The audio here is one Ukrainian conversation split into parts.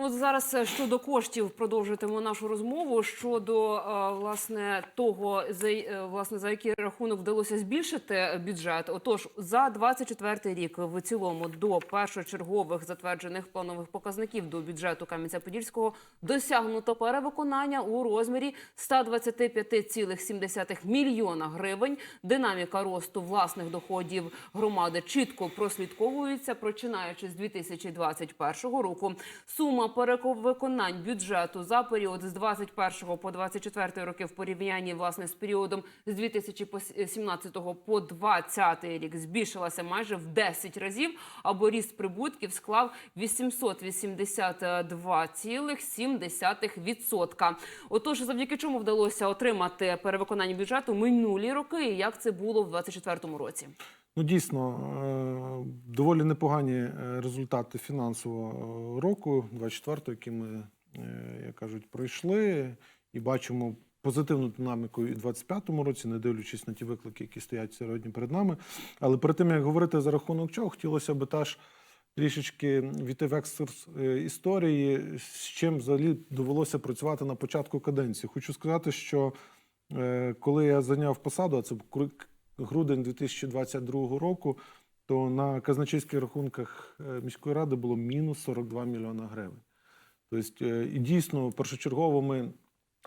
От зараз е, щодо коштів продовжуємо нашу розмову щодо е, власне того, за е, власне за який рахунок вдалося збільшити бюджет. Отож, за 24 рік в цілому до першочергових затверджених планових показників до бюджету Кам'янця-Подільського досягнуто перевиконання у розмірі 125,7 мільйона гривень. Динаміка росту власних доходів громади чітко прослідковується, починаючи з 2021 року. Сума перевиконань бюджету за період з 21 по 24 роки в порівнянні власне з періодом з 2017 по 2020 рік збільшилася майже в 10 разів, або ріст прибутків склав 882,7%. Отож, завдяки чому вдалося отримати перевиконання бюджету минулі роки, і як це було в 2024 році? Ну, дійсно, е, доволі непогані е, результати фінансового року, 24-го, які ми, е, як кажуть, пройшли, і бачимо позитивну динаміку і в 25-му році, не дивлячись на ті виклики, які стоять сьогодні перед нами. Але перед тим як говорити за рахунок чого, хотілося б теж трішечки війти в екскурс е, історії, з чим взагалі довелося працювати на початку каденції. Хочу сказати, що е, коли я зайняв посаду, а це грудень 2022 року, то на казначейських рахунках е, міської ради було мінус 42 мільйона гривень. Тобто, е, і дійсно, першочергово ми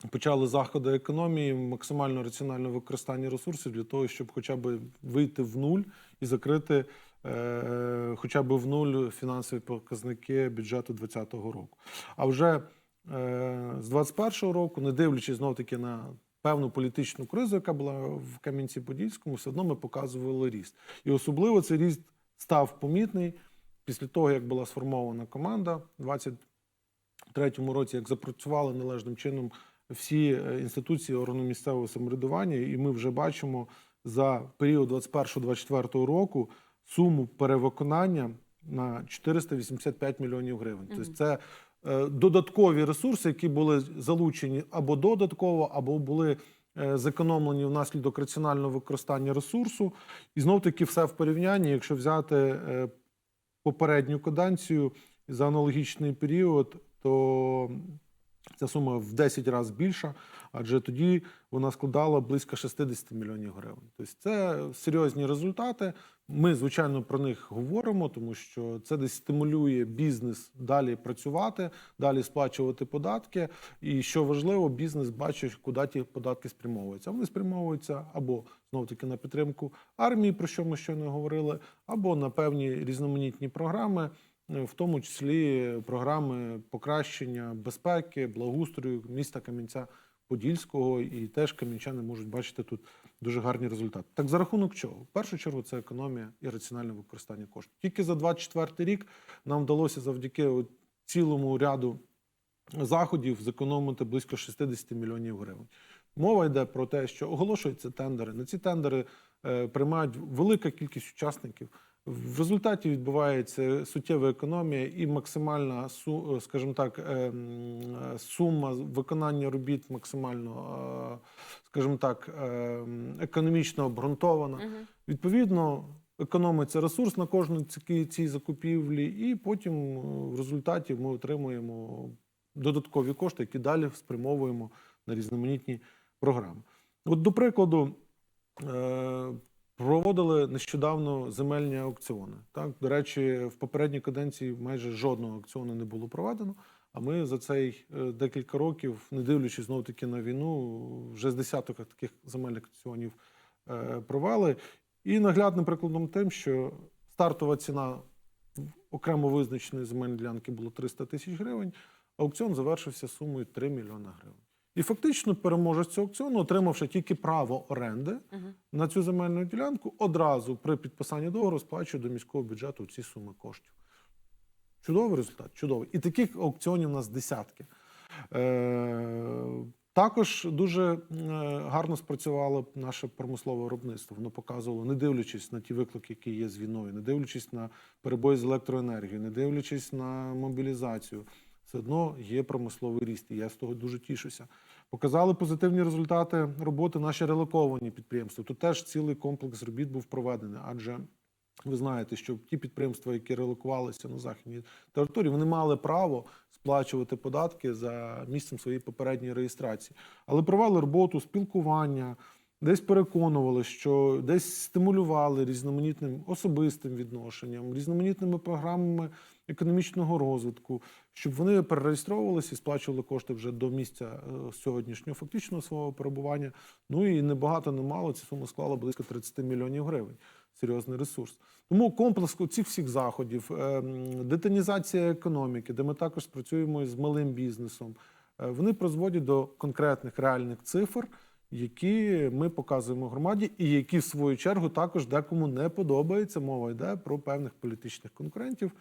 почали заходи економії, максимально раціональне використання ресурсів для того, щоб хоча б вийти в нуль і закрити е, хоча б в нуль фінансові показники бюджету 2020 року. А вже з 2021 року, не дивлячись знов таки на певну політичну кризу, яка була в Кам'янці-Подільському, все одно ми показували ріст. І особливо цей ріст став помітний після того, як була сформована команда в 2023 році, як запрацювали належним чином всі е, інституції органу місцевого самоврядування, і ми вже бачимо за період 21-24 року суму перевиконання на 485 мільйонів гривень. Тобто це додаткові ресурси, які були залучені або додатково, або були е, зекономлені внаслідок раціонального використання ресурсу. І знов таки все в порівнянні, якщо взяти е, попередню каденцію за аналогічний період, то ця сума в 10 разів більша, адже тоді вона складала близько 60 мільйонів гривень. Тобто це серйозні результати. Ми, звичайно, про них говоримо, тому що це десь стимулює бізнес далі працювати, далі сплачувати податки. І що важливо, бізнес бачить, куди ті податки спрямовуються. Вони спрямовуються або знов таки на підтримку армії, про що ми щойно говорили, або на певні різноманітні програми. В тому числі програми покращення безпеки, благоустрою міста Кам'янця Подільського, і теж кам'янчани можуть бачити тут дуже гарні результати. Так за рахунок чого? В першу чергу це економія і раціональне використання коштів. Тільки за 24 рік нам вдалося завдяки цілому ряду заходів зекономити близько 60 мільйонів гривень. Мова йде про те, що оголошуються тендери. На ці тендери е, приймають велика кількість учасників. В результаті відбувається суттєва економія і максимальна е, скажімо так, е, м, е, сума виконання робіт максимально, е, скажімо так, е, економічно обґрунтована. Відповідно, економиться ресурс на кожній цій, закупівлі, і потім в результаті ми отримуємо додаткові кошти, які далі спрямовуємо на різноманітні програми. От, до прикладу, проводили нещодавно земельні аукціони. Так, до речі, в попередній каденції майже жодного аукціону не було проведено. А ми за цей е, декілька років, не дивлячись знову таки на війну, вже з десяток таких земельних аукціонів е, провели. І наглядним прикладом тим, що стартова ціна окремо визначеної земельної ділянки було 300 тисяч гривень, аукціон завершився сумою 3 мільйона гривень. І фактично переможець цього аукціону, отримавши тільки право оренди на цю земельну ділянку, одразу при підписанні договору сплачує до міського бюджету ці суми коштів. Чудовий результат, чудовий. І таких аукціонів у нас десятки. Е, також дуже е, гарно спрацювало наше промислове виробництво. Воно показувало, не дивлячись на ті виклики, які є з війною, не дивлячись на перебої з електроенергією, не дивлячись на мобілізацію, все одно є промисловий ріст, і я з того дуже тішуся. Показали позитивні результати роботи наші релоковані підприємства. Тут теж цілий комплекс робіт був проведений, адже Ви знаєте, що ті підприємства, які релокувалися на західній території, вони мали право сплачувати податки за місцем своєї попередньої реєстрації, але провели роботу спілкування, десь переконували, що десь стимулювали різноманітним особистим відношенням, різноманітними програмами економічного розвитку, щоб вони перереєстровувалися і сплачували кошти вже до місця е, сьогоднішнього фактичного свого перебування. Ну і не багато, не мало. Ця сума склала близько 30 мільйонів гривень. Серйозний ресурс. Тому комплекс цих всіх заходів, е, детонізація економіки, де ми також працюємо з малим бізнесом, е, вони призводять до конкретних реальних цифр, які ми показуємо громаді, і які в свою чергу також декому не подобається. Мова йде про певних політичних конкурентів,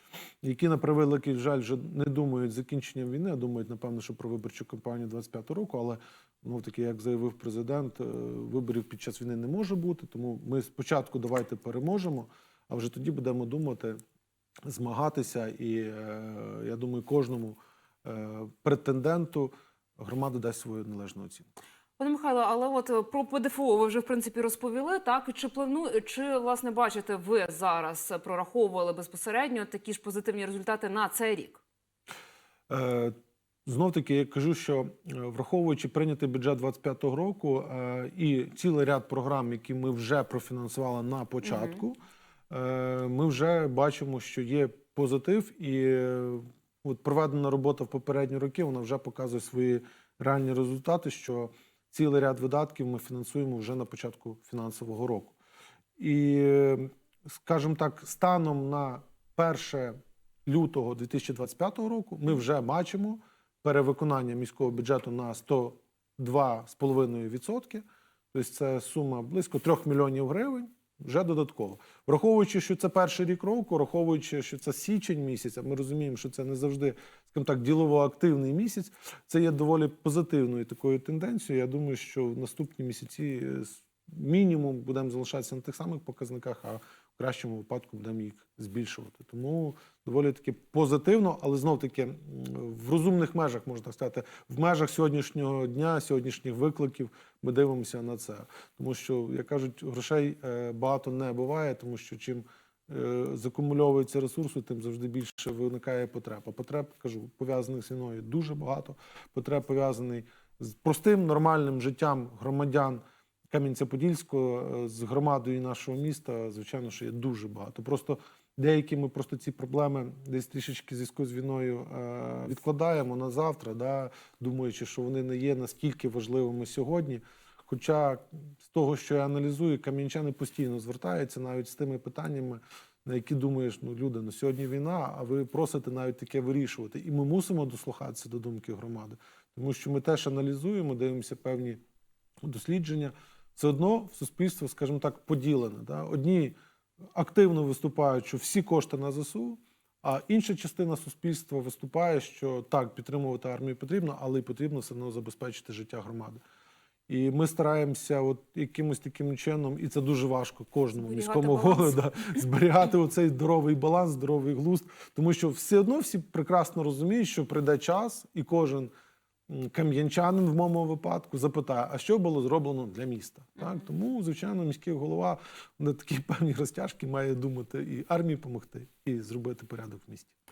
які на превеликий жаль вже не думають закінченням війни, а думають, напевно, що про виборчу кампанію 25 року. Але ну таки, як заявив президент, е, виборів під час війни не може бути. Тому ми спочатку давайте переможемо, а вже тоді будемо думати, змагатися. І е, я думаю, кожному е, претенденту громада дасть свою належну оцінку. Пане Михайло, але от е, про ПДФО ви вже в принципі розповіли. Так чи плану чи власне бачите ви зараз е, прораховували безпосередньо такі ж позитивні результати на цей рік? Е, Знов таки я кажу, що е, враховуючи прийнятий бюджет 25-го року е, і цілий ряд програм, які ми вже профінансували на початку, е, ми вже бачимо, що є позитив, і е, от проведена робота в попередні роки вона вже показує свої реальні результати. Що цілий ряд видатків ми фінансуємо вже на початку фінансового року. І, скажімо так, станом на 1 лютого 2025 року ми вже бачимо перевиконання міського бюджету на 102,5%. Тобто це сума близько 3 мільйонів гривень вже додатково. Враховуючи, що це перший рік року, враховуючи, що це січень місяць, а ми розуміємо, що це не завжди, скажімо так, ділово-активний місяць. Це є доволі позитивною такою тенденцією. Я думаю, що в наступні місяці е, мінімум будемо залишатися на тих самих показниках, а кращому випадку будемо їх збільшувати. Тому доволі таки позитивно, але знов таки в розумних межах можна сказати, в межах сьогоднішнього дня, сьогоднішніх викликів ми дивимося на це. Тому що, як кажуть, грошей е, багато не буває, тому що чим е, закумульовується ресурсу, тим завжди більше виникає потреб. А потреб, кажу, пов'язаних з війною дуже багато. Потреб пов'язаний з простим нормальним життям громадян Кам'янця-Подільського е, з громадою нашого міста, звичайно, що є дуже багато. Просто деякі ми просто ці проблеми десь трішечки зв'язку з війною е, відкладаємо на завтра, да, думаючи, що вони не є настільки важливими сьогодні. Хоча з того, що я аналізую, кам'янчани постійно звертаються навіть з тими питаннями, на які думаєш, ну люди, ну сьогодні війна, а ви просите навіть таке вирішувати. І ми мусимо дослухатися до думки громади, тому що ми теж аналізуємо, дивимося певні дослідження. Все одно суспільство, скажімо так, поділене. Да? Одні активно виступають, що всі кошти на ЗСУ, а інша частина суспільства виступає, що так, підтримувати армію потрібно, але й потрібно все одно забезпечити життя громади. І ми стараємося от якимось таким чином, і це дуже важко кожному Зберігати міському голові да, зберігати оцей здоровий баланс, здоровий глузд, тому що все одно всі прекрасно розуміють, що прийде час, і кожен кам'янчанин в моєму випадку запитає, а що було зроблено для міста. Так тому, звичайно, міський голова на такі певні розтяжки має думати і армії допомогти, і зробити порядок в місті.